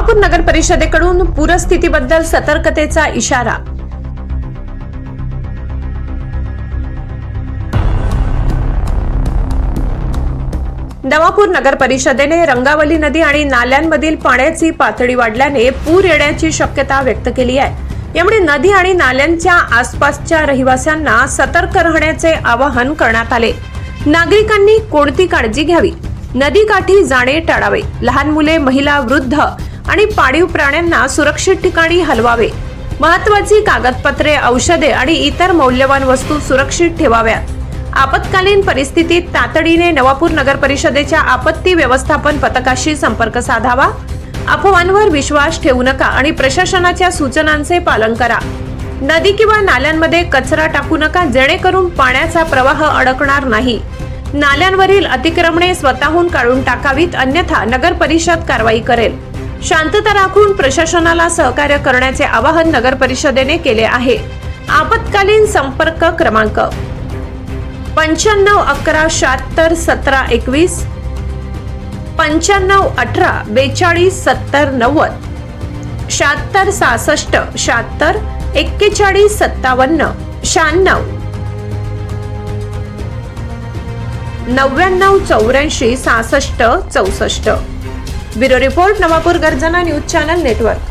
सोलापूर नगर परिषदेकडून पूरस्थितीबद्दल सतर्कतेचा इशारा. नवापूर नगर परिषदेने रंगावली नदी आणि नाल्यांमधील पाण्याची पातळी वाढल्याने पूर येण्याची शक्यता व्यक्त केली आहे. यामुळे नदी आणि नाल्यांच्या आसपासच्या रहिवाशांना सतर्क राहण्याचे आवाहन करण्यात आले. नागरिकांनी कोणती काळजी घ्यावी? नदीकाठी जाणे टाळावे. लहान मुले महिला वृद्ध आणि पाळीव प्राण्यांना सुरक्षित ठिकाणी हलवावे. महत्वाची कागदपत्रे औषधे आणि इतर मौल्यवान वस्तू सुरक्षित ठेवाव्यात. आपत्कालीन परिस्थितीत तातडीने नवापूर नगर परिषदेच्या आपत्ती व्यवस्थापन पथकाशी संपर्क साधावा. अफवांवर विश्वास ठेवू नका आणि प्रशासनाच्या सूचनांचे पालन करा. नदी किंवा नाल्यांमध्ये कचरा टाकू नका जेणेकरून पाण्याचा प्रवाह अडकणार नाही. नाल्यांवरील अतिक्रमणे स्वतःहून काढून टाकावीत अन्यथा नगर परिषद कारवाई करेल. शांतता राखून प्रशासनाला सहकार्य करण्याचे आवाहन नगर परिषदेने केले आहे. आपत्कालीन संपर्क क्रमांक पंच्याण्णव अकरा शहात्तर सतरा एकवीस पंच्याण्णव अठरा बेचाळीस सत्तर नव्वद शहात्तर सहासष्ट शहात्तर एक्केचाळीस सत्तावन्न शहाण्णव. नव्याण्णव चौऱ्याऐंशी सहासष्ट चौसष्ट. ब्युरो रिपोर्ट नवापूर गर्जना न्यूज चॅनल नेटवर्क.